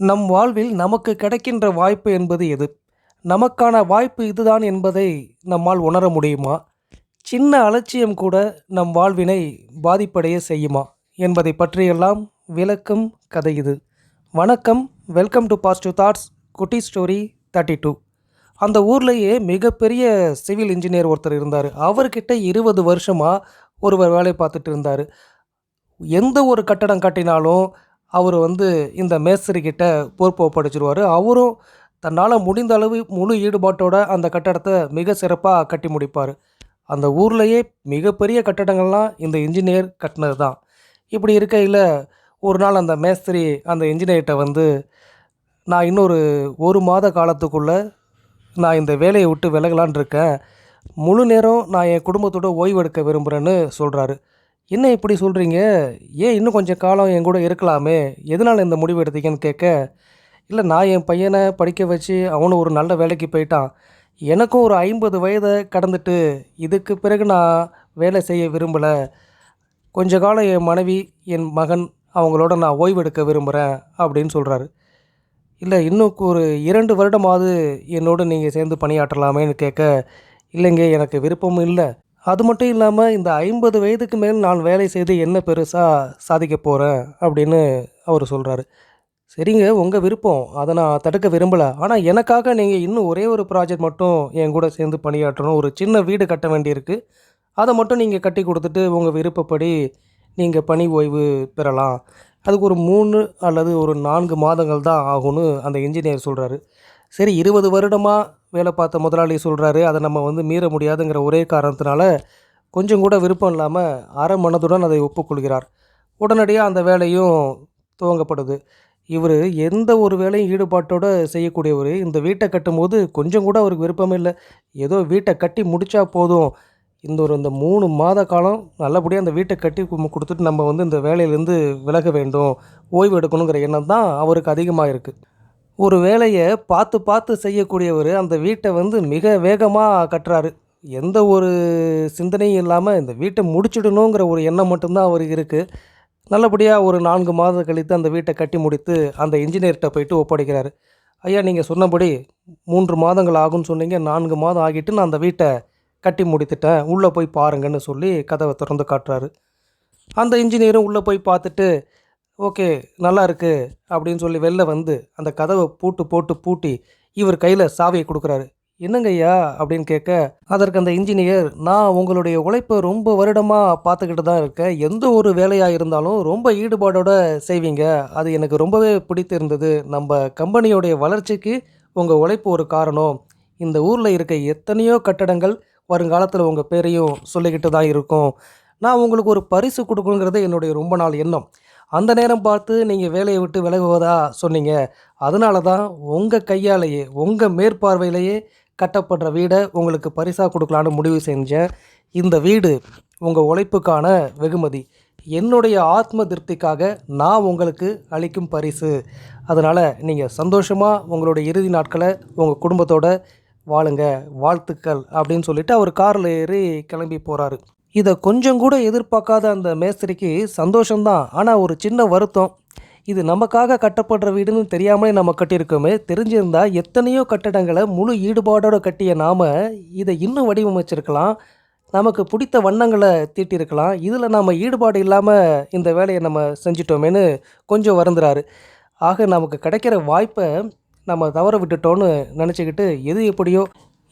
நம் வாழ்வில் நமக்கு கிடைக்கின்ற வாய்ப்பு என்பது எது? நமக்கான வாய்ப்பு இதுதான் என்பதை நம்மால் உணர முடியுமா? சின்ன அலட்சியம் கூட நம் வாழ்வினை பாதிப்படைய செய்யுமா? என்பதை பற்றியெல்லாம் விளக்கும் கதை இது. வணக்கம். Welcome to positive thoughts. குட்டி ஸ்டோரி தேர்ட்டி டூ. அந்த ஊர்லேயே மிகப்பெரிய சிவில் இன்ஜினியர் ஒருத்தர் இருந்தார். அவர்கிட்ட இருபது வருஷமாக ஒருவர் வேலை பார்த்துட்டு இருந்தார். எந்த ஒரு கட்டடம் கட்டினாலும் அவர் வந்து இந்த மேஸ்திரி கிட்ட பொறுப்பு ஒப்படைச்சிருவார். அவரும் தன்னால் முடிந்த அளவு முழு ஈடுபாட்டோட அந்த கட்டடத்தை மிக சிறப்பாக கட்டி முடிப்பார். அந்த ஊர்லேயே மிகப்பெரிய கட்டடங்கள்லாம் இந்த இன்ஜினியர் கட்டினது தான் இப்படி இருக்கையில் ஒரு நாள் அந்த மேஸ்திரி அந்த இன்ஜினியர்கிட்ட வந்து நான் இன்னொரு ஒரு மாத காலத்துக்குள்ளே நான் இந்த வேலையை விட்டு விலகலான் இருக்கேன். முழு நேரம் நான் என் குடும்பத்தோட ஓய்வெடுக்க விரும்புகிறேன்னு சொல்கிறாரு என்ன இப்படி சொல்கிறீங்க ஏன் இன்னும் கொஞ்சம் காலம் என் கூட இருக்கலாமே? எதனால் இந்த முடிவு எடுத்தீங்கன்னு கேட்க இல்லை நான் என் பையனை படிக்க வச்சு அவனும் ஒரு நல்ல வேலைக்கு போயிட்டான். எனக்கும் ஒரு ஐம்பது வயதை கடந்துட்டு இதுக்கு பிறகு நான் வேலை செய்ய விரும்பலை. கொஞ்ச காலம் என் மனைவி என் மகன் அவங்களோட நான் ஓய்வெடுக்க விரும்புகிறேன் அப்படின்னு சொல்கிறாரு இல்லை இன்னும் ஒரு இரண்டு வருடமாவது என்னோடு நீங்கள் சேர்ந்து பணியாற்றலாமேன்னு கேட்க இல்லைங்க எனக்கு விருப்பமும் இல்லை. அது மட்டும் இல்லாமல் இந்த ஐம்பது வயதுக்கு மேல் நான் வேலை செய்து என்ன பெருசாக சாதிக்க போகிறேன் அப்படின்னு அவர் சொல்கிறாரு சரிங்க உங்கள் விருப்பம். அதை நான் தடுக்க விரும்பலை. ஆனால் எனக்காக நீங்கள் இன்னும் ஒரே ஒரு ப்ராஜெக்ட் மட்டும் என் கூட சேர்ந்து பணியாற்றணும். ஒரு சின்ன வீடு கட்ட வேண்டியிருக்கு. அதை மட்டும் நீங்கள் கட்டி கொடுத்துட்டு உங்கள் விருப்பப்படி நீங்கள் பணி ஓய்வு பெறலாம். அதுக்கு ஒரு மூணு அல்லது ஒரு நான்கு மாதங்கள் தான் ஆகும்னு அந்த இன்ஜினியர் சொல்கிறாரு சரி இருபது வருடமாக வேலை பார்த்த முதலாளி சொல்கிறாரு அதை நம்ம வந்து மீற முடியாதுங்கிற ஒரே காரணத்தினால கொஞ்சம் கூட விருப்பம் இல்லாமல் அரை மனதுடன் அதை ஒப்புக்கொள்கிறார். உடனடியாக அந்த வேலையும் துவங்கப்படுது. இவர் எந்த ஒரு வேலையும் ஈடுபாட்டோடு செய்யக்கூடியவர். இந்த வீட்டை கட்டும்போது கொஞ்சம் கூட அவருக்கு விருப்பமே இல்லை. ஏதோ வீட்டை கட்டி முடித்தா போதும். இந்த ஒரு இந்த மூணு மாத காலம் நல்லபடியாக அந்த வீட்டை கட்டி கொடுத்துட்டு நம்ம வந்து இந்த வேலையிலேருந்து விலக வேண்டும். ஓய்வு எடுக்கணுங்கிற எண்ணம் தான் அவருக்கு அதிகமாக இருக்குது ஒரு வேலையை பார்த்து பார்த்து செய்யக்கூடியவர் அந்த வீட்டை வந்து மிக வேகமாக கட்டுறாரு. எந்த ஒரு சிந்தனையும் இல்லாமல் இந்த வீட்டை முடிச்சிடணுங்கிற ஒரு எண்ணம் மட்டும்தான் அவருக்கு இருக்குது நல்லபடியாக ஒரு நான்கு மாதம் கழித்து அந்த வீட்டை கட்டி முடித்து அந்த இன்ஜினியர்கிட்ட போயிட்டு ஒப்படைக்கிறாரு. ஐயா நீங்கள் சொன்னபடி மூன்று மாதங்கள் ஆகும்னு சொன்னீங்க. நான்கு மாதம் ஆகிட்டு நான் அந்த வீட்டை கட்டி முடித்துட்டேன். உள்ளே போய் பாருங்கன்னு சொல்லி கதவை திறந்து காட்டுறாரு. அந்த இன்ஜினியரும் உள்ளே போய் பார்த்துட்டு ஓகே நல்லா இருக்குது அப்படின்னு சொல்லி வெளில வந்து அந்த கதவை பூட்டு போட்டு பூட்டி இவர் கையில் சாவியை கொடுக்குறாரு. என்னங்க ஐயா அப்படின்னு கேட்க அதற்கு அந்த இன்ஜினியர் நான் உங்களுடைய உழைப்பை ரொம்ப வருடமாக பார்த்துக்கிட்டு தான் இருக்கேன். எந்த ஒரு வேலையாக இருந்தாலும் ரொம்ப ஈடுபாடோடு செய்வீங்க. அது எனக்கு ரொம்பவே பிடித்திருந்தது. நம்ம கம்பெனியோடைய வளர்ச்சிக்கு உங்கள் உழைப்பு ஒரு காரணம். இந்த ஊரில் இருக்க எத்தனையோ கட்டடங்கள் வருங்காலத்தில் உங்கள் பேரையும் சொல்லிக்கிட்டு தான் இருக்கும். நான் உங்களுக்கு ஒரு பரிசு கொடுக்கணுங்கிறது என்னுடைய ரொம்ப நாள் எண்ணம். அந்த நேரம் பார்த்து நீங்கள் வேலையை விட்டு விலகுவதா சொன்னீங்க. அதனால தான் உங்கள் கையாலேயே உங்கள் மேற்பார்வையிலேயே கட்டப்படுற வீடை உங்களுக்கு பரிசாக கொடுக்கலான்னு முடிவு செஞ்சேன். இந்த வீடு உங்கள் உழைப்புக்கான வெகுமதி. என்னுடைய ஆத்ம திருப்திக்காக நான் உங்களுக்கு அளிக்கும் பரிசு. அதனால் நீங்கள் சந்தோஷமாக உங்களுடைய இறுதி நாட்களை உங்கள் குடும்பத்தோட வாழுங்க. வாழ்த்துக்கள் அப்படின்னு சொல்லிவிட்டு அவர் காரில் ஏறி கிளம்பி போகிறாரு இதை கொஞ்சம் கூட எதிர்பார்க்காத அந்த மேஸ்திரிக்கு சந்தோஷம்தான். ஆனால் ஒரு சின்ன வருத்தம். இது நமக்காக கட்டப்படுற வீடுன்னு தெரியாமலே நம்ம கட்டியிருக்கோமே. தெரிஞ்சிருந்தா எத்தனையோ கட்டடங்களை முழு ஈடுபாடோடு கட்டிய நாம இதை இன்னும் வடிவமைச்சிருக்கலாம். நமக்கு பிடித்த வண்ணங்களை தீட்டியிருக்கலாம் இதில் நம்ம ஈடுபாடு இல்லாமல் இந்த வேலையை நம்ம செஞ்சிட்டோமேனு கொஞ்சம் வருந்துறாரு. ஆக நமக்கு கிடைக்கிற வாய்ப்பை நம்ம தவற விட்டுட்டோன்னு நினச்சிக்கிட்டு எது எப்படியோ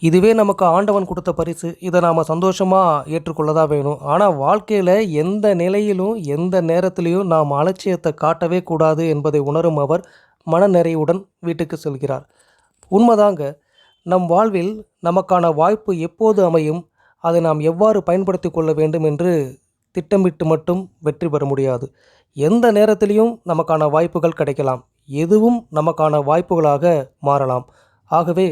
இதுவே நமக்கு ஆண்டவன் கொடுத்த பரிசு. இதை நாம் சந்தோஷமாக ஏற்றுக்கொள்ள தான் வேணும். ஆனால் வாழ்க்கையில் எந்த நிலையிலும் எந்த நேரத்திலையும் நாம் அலட்சியத்தை காட்டவே கூடாது என்பதை உணரும் அவர் மனநிறைவுடன் வீட்டுக்கு செல்கிறார். உண்மைதாங்க நம் வாழ்வில் நமக்கான வாய்ப்பு எப்போது அமையும் அதை நாம் எவ்வாறு பயன்படுத்தி கொள்ள வேண்டும் என்று திட்டமிட்டு மட்டும் வெற்றி பெற முடியாது. எந்த நேரத்திலையும் நமக்கான வாய்ப்புகள் கிடைக்கலாம். எதுவும் நமக்கான வாய்ப்புகளாக மாறலாம். ஆகவே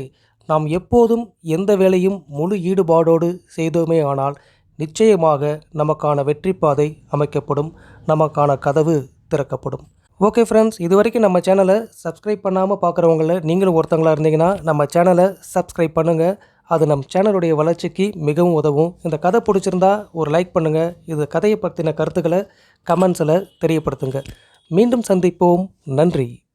நாம் எப்போதும் எந்த வேலையும் முழு ஈடுபாடோடு செய்தோமே ஆனால் நிச்சயமாக நமக்கான வெற்றி பாதை அமைக்கப்படும் நமக்கான கதவு திறக்கப்படும். ஓகே ஃப்ரெண்ட்ஸ் இது வரைக்கும் நம்ம சேனலை சப்ஸ்கிரைப் பண்ணாமல் பார்க்குறவங்கள நீங்களும் ஒருத்தங்களா இருந்தீங்கன்னா நம்ம சேனலை சப்ஸ்கிரைப் பண்ணுங்கள் அது நம் சேனலுடைய வளர்ச்சிக்கு மிகவும் உதவும். இந்த கதை பிடிச்சிருந்தா ஒரு லைக் பண்ணுங்கள் இது கதையை பற்றின கருத்துக்களை கமெண்ட்ஸில் தெரியப்படுத்துங்க. மீண்டும் சந்திப்போம். நன்றி.